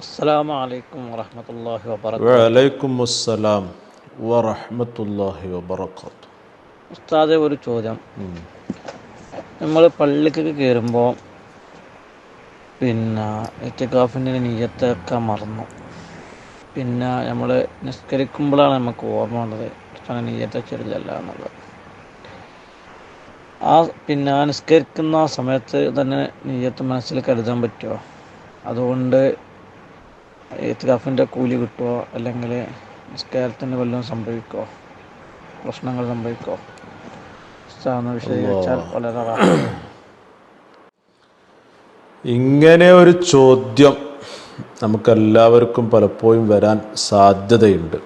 അസ്സലാമു അലൈക്കും വറഹ്മത്തുള്ളാഹി വബറകാതുഹു വലൈക്കും അസ്സലാം വറഹ്മത്തുള്ളാഹി വബറകാത്തു. ഉസ്താദെ ഒരു ചോദ്യം. നമ്മൾ പള്ളിക്കൊക്കെ കയറുമ്പോൾ പിന്നെ എത്തിക്കാഫിന്റെ നീയത്തൊക്കെ മറന്നു. പിന്നെ നമ്മൾ നിസ്കരിക്കുമ്പോഴാണ് നമുക്ക് ഓർമ്മ വന്നത്. ഉസ്താദ് നീയത്തെ ചെറിയല്ല എന്നുള്ളത്. ആ പിന്നെ നിസ്കരിക്കുന്ന ആ സമയത്ത് തന്നെ നീയത്ത് മനസ്സിൽ കരുതാൻ പറ്റുമോ അതുകൊണ്ട് എത്തിക്കാഫിന്റെ കൂലി കിട്ടുമോ അല്ലെങ്കിൽ നിസ്കാരത്തിന് വല്ലതും സംഭവിക്കുമോ പ്രശ്നങ്ങൾ ഉസ്താദ് വിശദീകരിച്ചാൽ വളരെ. ഇങ്ങനെ ഒരു ചോദ്യം നമുക്കെല്ലാവർക്കും പലപ്പോഴും വരാൻ സാധ്യതയുണ്ട്.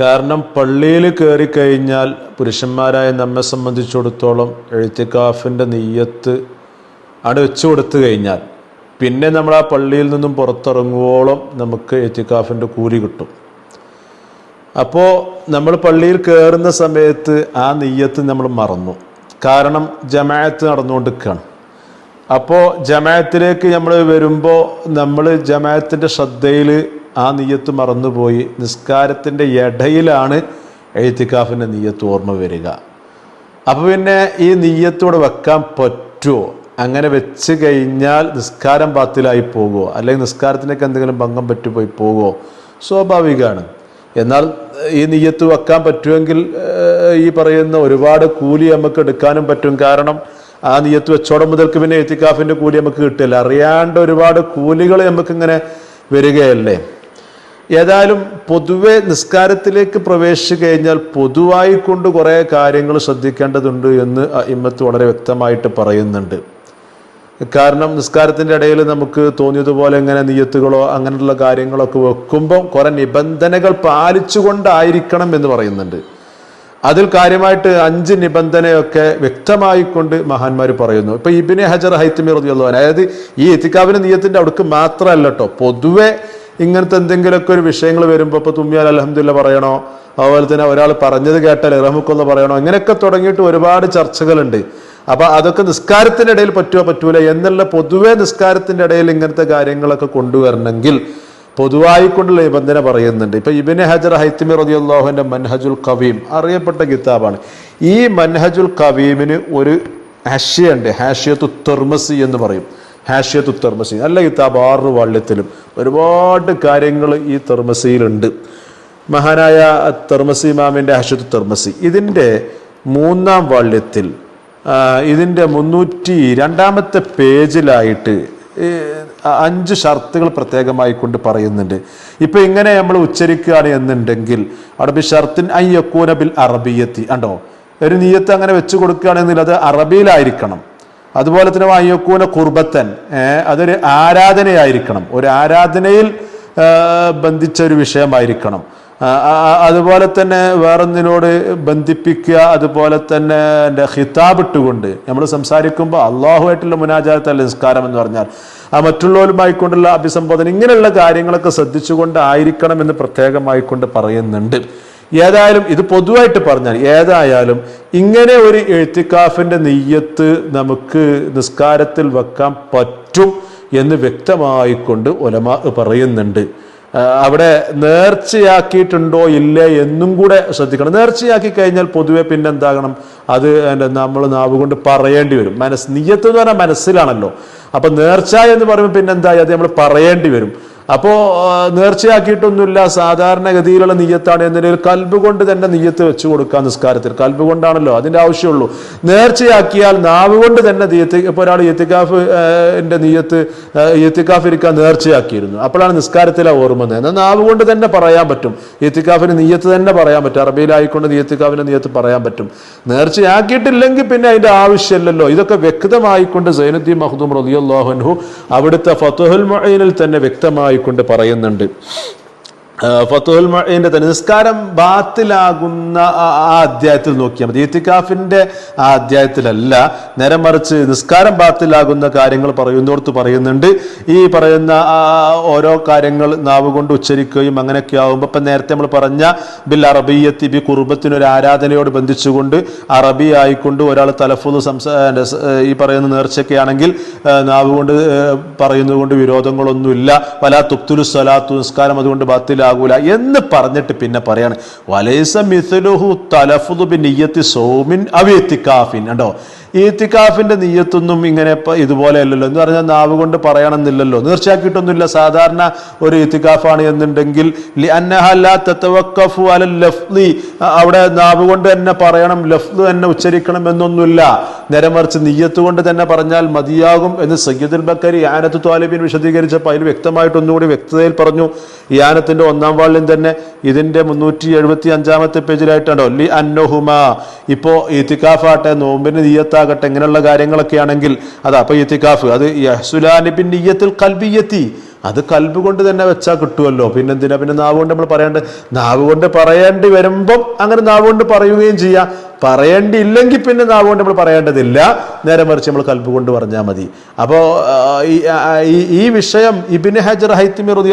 കാരണം പള്ളിയിൽ കയറി കഴിഞ്ഞാൽ പുരുഷന്മാരായ നമ്മെ സംബന്ധിച്ചിടത്തോളം എഴുത്തിക്കാഫിന്റെ നെയ്യത്ത് ആണ് വെച്ചു കൊടുത്തു കഴിഞ്ഞാൽ പിന്നെ നമ്മൾ ആ പള്ളിയിൽ നിന്നും പുറത്തിറങ്ങുവോളം നമുക്ക് എത്തിക്കാഫിന്റെ കൂലി കിട്ടും. അപ്പോൾ നമ്മൾ പള്ളിയിൽ കയറുന്ന സമയത്ത് ആ നെയ്യത്ത് നമ്മൾ മറന്നു. കാരണം ജമാഅത്ത് നടന്നുകൊണ്ടിരിക്കുകയാണ്. അപ്പോൾ ജമാഅത്തിലേക്ക് നമ്മൾ വരുമ്പോൾ നമ്മൾ ജമാഅത്തിന്റെ ശ്രദ്ധയിൽ ആ നെയ്യത്ത് മറന്നുപോയി. നിസ്കാരത്തിന്റെ ഇടയിലാണ് എഴുത്തിക്കാഫിന്റെ നെയ്യത്ത് ഓർമ്മ വരിക. അപ്പോൾ പിന്നെ ഈ നെയ്യത്തോടെ വെക്കാൻ പറ്റുമോ? അങ്ങനെ വെച്ച് കഴിഞ്ഞാൽ നിസ്കാരം ബാത്തിലായി പോകുമോ അല്ലെങ്കിൽ നിസ്കാരത്തിനൊക്കെ എന്തെങ്കിലും ഭംഗം പറ്റുപോയി പോകുമോ സ്വാഭാവികമാണ്. എന്നാൽ ഈ നെയ്യത്ത് വെക്കാൻ പറ്റുമെങ്കിൽ ഈ പറയുന്ന ഒരുപാട് കൂലി നമുക്ക് എടുക്കാനും പറ്റും. കാരണം ആ നെയ്യത്ത് വെച്ചോടം മുതൽക്ക് പിന്നെ എത്തിക്കാഫിന്റെ കൂലി നമുക്ക് കിട്ടില്ല. അറിയാണ്ട് ഒരുപാട് കൂലികൾ നമുക്കിങ്ങനെ വരികയല്ലേ? ഏതായാലും പൊതുവെ നിസ്കാരത്തിലേക്ക് പ്രവേശിച്ചു കഴിഞ്ഞാൽ പൊതുവായി കൊണ്ട് കുറേ കാര്യങ്ങൾ ശ്രദ്ധിക്കേണ്ടതുണ്ട് എന്ന് ഇമ്മത്ത് വളരെ വ്യക്തമായിട്ട് പറയുന്നുണ്ട്. കാരണം നിസ്കാരത്തിന്റെ ഇടയിൽ നമുക്ക് തോന്നിയതുപോലെ ഇങ്ങനെ നിയത്തുകളോ അങ്ങനെയുള്ള കാര്യങ്ങളൊക്കെ വെക്കുമ്പോൾ കുറെ നിബന്ധനകൾ പാലിച്ചുകൊണ്ടായിരിക്കണം എന്ന് പറയുന്നുണ്ട്. അതിൽ കാര്യമായിട്ട് അഞ്ച് നിബന്ധനയൊക്കെ വ്യക്തമായിക്കൊണ്ട് മഹാന്മാർ പറയുന്നു. ഇപ്പൊ ഇബിനെ ഹജർ ഹൈത്തമി അൻഹു അതായത് ഈ എത്തിക്കാവിന് നിയത്തിന്റെ അടുക്ക് മാത്രമല്ല കേട്ടോ. പൊതുവെ ഇങ്ങനത്തെ എന്തെങ്കിലുമൊക്കെ ഒരു വിഷയങ്ങൾ വരുമ്പോൾ ഇപ്പൊ തുമ്മിയാൽ അലഹമില്ല പറയണോ? അതുപോലെ തന്നെ ഒരാൾ പറഞ്ഞത് കേട്ടാൽ ഇറമുക്കൊന്ന് പറയണോ? ഇങ്ങനെയൊക്കെ തുടങ്ങിയിട്ട് ഒരുപാട് ചർച്ചകളുണ്ട്. അപ്പൊ അതൊക്കെ നിസ്കാരത്തിന്റെ ഇടയിൽ പറ്റുമോ പറ്റൂല എന്നുള്ള പൊതുവെ നിസ്കാരത്തിന്റെ ഇടയിൽ ഇങ്ങനത്തെ കാര്യങ്ങളൊക്കെ കൊണ്ടുവരണമെങ്കിൽ പൊതുവായി കൊണ്ടുള്ള നിബന്ധന പറയുന്നുണ്ട്. ഇപ്പൊ ഇബിന് ഹജർ ഹൈത്തിമി റതിയുള്ളാഹുവിന്റെ മൻഹജുൽ കവീം അറിയപ്പെട്ട കിതാബാണ്. ഈ മൻഹജുൽ കവീമിന് ഒരു ഹാഷ്യയുണ്ട് ഹാഷ്യത്തു തെർമസി എന്ന് പറയും. ഹാഷ്യത്തു തെർമസി. നല്ല കിതാബ് ആറ് വള്ളിത്തിലും ഒരുപാട് കാര്യങ്ങൾ ഈ തെർമസിയിലുണ്ട്. മഹാനായ തെർമസി ഇമാമിന്റെ ഹാഷ്യത്തു തെർമസി. ഇതിന്റെ മൂന്നാം വാള്യത്തിൽ ആ, ഇതിന്റെ മുന്നൂറ്റി രണ്ടാമത്തെ പേജിലായിട്ട് അഞ്ച് ഷർത്തുകൾ പ്രത്യേകമായി കൊണ്ട് പറയുന്നുണ്ട്. ഇപ്പൊ ഇങ്ങനെ നമ്മൾ ഉച്ചരിക്കുകയാണ് എന്നുണ്ടെങ്കിൽ അവിടെ ബി ഷർത്തിൻ അയ്യക്കൂന ബിൽ അറബിയത്തി കണ്ടോ? ഒരു നീയത്ത് അങ്ങനെ വെച്ച് കൊടുക്കുകയാണെങ്കിൽ അത് അറബിയിലായിരിക്കണം. അതുപോലെ തന്നെ അയ്യക്കൂന കുർബത്തൻ അതൊരു ആരാധനയായിരിക്കണം. ഒരു ആരാധനയിൽ ബന്ധിച്ച ഒരു വിഷയമായിരിക്കണം. അതുപോലെ തന്നെ വേറൊന്നിനോട് ബന്ധിപ്പിക്കുക അതുപോലെ തന്നെ എന്റെ ഹിതാബ് ഇട്ടുകൊണ്ട് നമ്മൾ സംസാരിക്കുമ്പോൾ അള്ളാഹുമായിട്ടുള്ള മുനാചാരത്തല്ല നിസ്കാരം എന്ന് പറഞ്ഞാൽ. ആ മറ്റുള്ളവരുമായിക്കൊണ്ടുള്ള അഭിസംബോധന ഇങ്ങനെയുള്ള കാര്യങ്ങളൊക്കെ ശ്രദ്ധിച്ചുകൊണ്ട് ആയിരിക്കണം എന്ന് പ്രത്യേകമായിക്കൊണ്ട് പറയുന്നുണ്ട്. ഏതായാലും ഇത് പൊതുവായിട്ട് പറഞ്ഞാൽ ഏതായാലും ഇങ്ങനെ ഒരു എഴുത്തിക്കാഫിന്റെ നെയ്യത്ത് നമുക്ക് നിസ്കാരത്തിൽ വെക്കാൻ പറ്റും എന്ന് വ്യക്തമായിക്കൊണ്ട് ഒലമ പറയുന്നുണ്ട്. അവിടെ നേർച്ചയാക്കിയിട്ടുണ്ടോ ഇല്ലേ എന്നും കൂടെ ശ്രദ്ധിക്കണം. നേർച്ചയാക്കി കഴിഞ്ഞാൽ പൊതുവെ പിന്നെ എന്താകണം? അത് നമ്മൾ നാവ് കൊണ്ട് പറയേണ്ടി വരും. മനസ്സ് നീയത്ത് എന്ന് പറഞ്ഞാൽ മനസ്സിലാണല്ലോ. അപ്പൊ നേർച്ച എന്ന് പറയുമ്പോൾ പിന്നെന്തായി അത് നമ്മൾ പറയേണ്ടി വരും. അപ്പോ നേർച്ചയാക്കിയിട്ടൊന്നുമില്ല. സാധാരണഗതിയിലുള്ള നീയത്താണ് എന്നൊരു കൽബ് കൊണ്ട് തന്നെ നീയത്ത് വെച്ചു കൊടുക്കുക നിസ്കാരത്തിൽ. കൽബ് കൊണ്ടാണല്ലോ അതിന്റെ ആവശ്യമുള്ളൂ. നേർച്ചയാക്കിയാൽ നാവ് കൊണ്ട് തന്നെ നെയ്യത്ത് ഇപ്പൊ ഒരാൾ യത്തിക്കാഫ് എന്റെ നീയത്ത് യത്തിക്കാഫ് ഇരിക്കാൻ നേർച്ചയാക്കിയിരുന്നു. അപ്പോഴാണ് നിസ്കാരത്തിലെ ഓർമ്മ. എന്നാൽ നാവ് കൊണ്ട് തന്നെ പറയാൻ പറ്റും. യത്തിക്കാഫിന് നീയത്ത് തന്നെ പറയാൻ പറ്റും. അറബിയിലായിക്കൊണ്ട് നീയത്തിക്കാഫിന്റെ നീയത്ത് പറയാൻ പറ്റും. നേർച്ചയാക്കിയിട്ടില്ലെങ്കിൽ പിന്നെ അതിന്റെ ആവശ്യമില്ലല്ലോ. ഇതൊക്കെ വ്യക്തമായിക്കൊണ്ട് സൈനുദ്ദീൻ മഹദൂം റളിയല്ലാഹു അൻഹു അവിടുത്തെ ഫത്തുഹുൽ മുഈനിൽ തന്നെ വ്യക്തമായിക്കൊണ്ട് പറയുന്നുണ്ട്. ഫത്തുൽ മഴയുടെ തന്നെ നിസ്കാരം ബാത്തിലാകുന്ന ആ അധ്യായത്തിൽ നോക്കിയാൽ മതി. ഇത്തിക്കാഫിന്റെ ആ അധ്യായത്തിലല്ല നേരെ മറിച്ച് നിസ്കാരം ബാത്തിലാകുന്ന കാര്യങ്ങൾ പറയുന്നോർത്ത് പറയുന്നുണ്ട്. ഈ പറയുന്ന ഓരോ കാര്യങ്ങൾ നാവ് കൊണ്ട് ഉച്ചരിക്കുകയും അങ്ങനെയൊക്കെ ആകുമ്പോൾ ഇപ്പം നേരത്തെ നമ്മൾ പറഞ്ഞ ബിൽ അറബിയത്തി ബി കുറുബത്തിനൊരു ആരാധനയോട് ബന്ധിച്ചുകൊണ്ട് അറബി ആയിക്കൊണ്ട് ഒരാൾ തലഫുന്ന് സംസാ ഈ പറയുന്ന നേർച്ചയൊക്കെ ആണെങ്കിൽ നാവ് കൊണ്ട് പറയുന്നത് കൊണ്ട് വിരോധങ്ങളൊന്നുമില്ല. പല തുക്തുലു സ്വലാത്തു നിസ്കാരം അതുകൊണ്ട് ബാത്തിലാകൂല എന്ന് പറഞ്ഞിട്ട് പിന്നെ പറയാണ് വലൈസ മിഥുലുഹു തലഫുദു ഇയ്യത്തി സോമിൻ അവ്യത്തിക്കാഫിൻ കണ്ടോ? ഈ ഇത്തിക്കാഫിന്റെ നീയത്തൊന്നും ഇങ്ങനെ ഇതുപോലെ അല്ലല്ലോ. എന്ന് പറഞ്ഞാൽ നാവ് കൊണ്ട് പറയണമെന്നില്ലല്ലോ. തീർച്ചയാക്കിയിട്ടൊന്നുമില്ല സാധാരണ ഒരു ഈത്തിക്കാഫാണ് എന്നുണ്ടെങ്കിൽ അവിടെ നാവ് കൊണ്ട് തന്നെ പറയണം ലഫ്ല് തന്നെ ഉച്ചരിക്കണം എന്നൊന്നുമില്ല. നേരെ മറിച്ച് നീയത്ത് കൊണ്ട് തന്നെ പറഞ്ഞാൽ മതിയാകും എന്ന് സയ്യിദുൽ ബക്കരി യാനത്ത് ത്വാലിബിൻ വിശദീകരിച്ചപ്പോൾ അതിൽ വ്യക്തമായിട്ടൊന്നുകൂടി വ്യക്തതയിൽ പറഞ്ഞു. ഈ ഒന്നാം വാളിൽ തന്നെ ഇതിന്റെ മുന്നൂറ്റി എഴുപത്തി അഞ്ചാമത്തെ പേജിലായിട്ടുണ്ടോ ലി അന്നോഹുമ. ഇപ്പോ ഇത്തിക്കാഫാട്ടെ നോമ്പിന് നീയത്താകട്ടെ ഇങ്ങനെയുള്ള കാര്യങ്ങളൊക്കെ ആണെങ്കിൽ അതാ അപ്പൊ ഇത്തിക്കാഫ് അത് യഹ്സുലാനിബിൻ നീയത്തിൽ കൽബിയത്തി അത് കൽബ് കൊണ്ട് തന്നെ വെച്ചാൽ കിട്ടുമല്ലോ പിന്നെ എന്തിനാ പിന്നെ നാവ് കൊണ്ട് നമ്മൾ പറയാണ്ട് നാവ് കൊണ്ട് പറയേണ്ടി വരുമ്പം അങ്ങനെ നാവ് കൊണ്ട് പറയുകയും ചെയ്യാം. പറയേണ്ടിയില്ലെങ്കിൽ പിന്നെ നാവ് കൊണ്ട് നമ്മൾ പറയേണ്ടതില്ല. നേരെ മറിച്ച് നമ്മൾ കൽബ് കൊണ്ട് പറഞ്ഞാൽ മതി. അപ്പോൾ ഈ വിഷയം ഇബിന് ഹജർ ഹൈത്തിമി റതി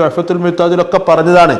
ത്വഫത്തുൽ മിത്താദിലൊക്കെ പറഞ്ഞതാണ്.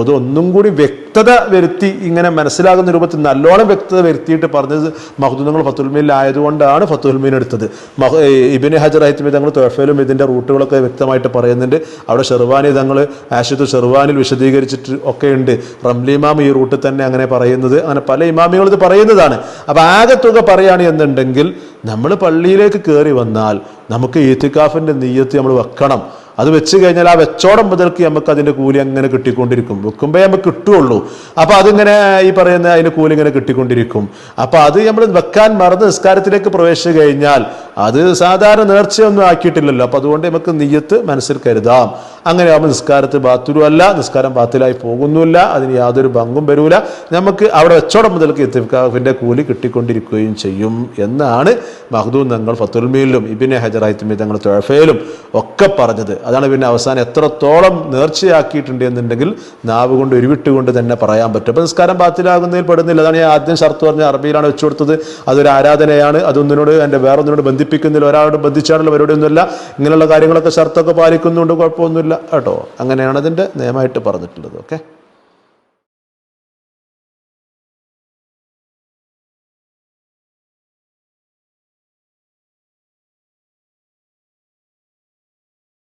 അതൊന്നും കൂടി വ്യക്തത വരുത്തി ഇങ്ങനെ മനസ്സിലാകുന്ന രൂപത്തിൽ നല്ലോണം വ്യക്തത വരുത്തിയിട്ട് പറഞ്ഞത് മഹദൂദങ്ങൾ ഫത്തുൽമീനിൽ ആയതുകൊണ്ടാണ് ഫത്തുൽമീൻ എടുത്തത്. മഹ ഇബിന് ഹജർ ഹൈത്തിമി തങ്ങൾ തൊഫയിലും ഇതിന്റെ റൂട്ടുകളൊക്കെ വ്യക്തമായിട്ട് പറയുന്നുണ്ട്. അവിടെ ഷെർവാനി തങ്ങൾ ആശുത്തു ഷെർവാനിൽ വിശദീകരിച്ചിട്ട് ഒക്കെ ഉണ്ട് റംലിമാം ഈ റൂട്ടിൽ തന്നെ അങ്ങനെ പറയുന്നത്. അങ്ങനെ പല ഇമാമികൾ ഇത് പറയുന്നതാണ്. അപ്പോൾ ആകെ തുക പറയുകയാണ് എന്നുണ്ടെങ്കിൽ നമ്മൾ പള്ളിയിലേക്ക് കയറി വന്നാൽ നമുക്ക് ഈത്തിക്കാഫിന്റെ നെയ്യത്ത് നമ്മൾ വെക്കണം. അത് വെച്ച് കഴിഞ്ഞാൽ ആ വെച്ചോടം മുതൽക്ക് നമുക്ക് അതിന്റെ കൂലി അങ്ങനെ കിട്ടിക്കൊണ്ടിരിക്കും. വെക്കുമ്പോ നമുക്ക് കിട്ടുള്ളൂ അപ്പൊ അതിങ്ങനെ ഈ പറയുന്ന അതിന്റെ കൂലി ഇങ്ങനെ കിട്ടിക്കൊണ്ടിരിക്കും. അപ്പൊ അത് നമ്മൾ വെക്കാൻ മറന്ന് നിസ്കാരത്തിലേക്ക് പ്രവേശിച്ചു കഴിഞ്ഞാൽ അത് സാധാരണ നേർച്ചയൊന്നും ആക്കിയിട്ടില്ലല്ലോ. അപ്പൊ അതുകൊണ്ട് നമുക്ക് നെയ്യത്ത് മനസ്സിൽ കരുതാം. അങ്ങനെ ആകുമ്പോൾ നിസ്കാരത്ത് ബാത്തുരുമല്ല നിസ്കാരം ബാത്തിലായി പോകുന്നില്ല അതിന് യാതൊരു ഭംഗും വരൂല. നമുക്ക് അവിടെ വെച്ചോടം മുതൽക്ക് ഇത്തിഫാഫിന്റെ കൂലി കിട്ടിക്കൊണ്ടിരിക്കുകയും ചെയ്യും എന്നാണ് മഹദൂൻ തങ്ങൾ ഫത്തുൽമീലും ഇബിനെ ഹജറായിത്തുമി തങ്ങൾ തൊഴഫയിലും ഒക്കെ പറഞ്ഞത്. അതാണ് പിന്നെ അവസാനം എത്രത്തോളം നേർച്ചയാക്കിയിട്ടുണ്ട് എന്നുണ്ടെങ്കിൽ നാവ് കൊണ്ട് ഉരുവിട്ടുകൊണ്ട് തന്നെ പറയാൻ പറ്റും. അപ്പം നിസ്കാരം ബാത്തിലാകുന്നതിൽ പെടുന്നില്ല. അതാണ് ഞാൻ ആദ്യം ഷർത്ത് പറഞ്ഞ അറബിയിലാണ് വെച്ചു കൊടുത്തത്. അതൊരു ആരാധനയാണ്. അതൊന്നിനോട് എന്റെ വേറൊന്നിനോട് ബന്ധിപ്പിക്കുന്നില്ല. ഒരാളോട് ബന്ധിച്ചാണല്ലോ പരിപാടിയൊന്നുമില്ല ഇങ്ങനെയുള്ള കാര്യങ്ങളൊക്കെ ഷർത്തൊക്കെ പാലിക്കുന്നുണ്ട് കുഴപ്പമൊന്നുമില്ല. കേട്ടോ? അങ്ങനെയാണ് അതിന്റെ നിയമമായിട്ട് പറഞ്ഞിട്ടുള്ളത്. ഓക്കെ?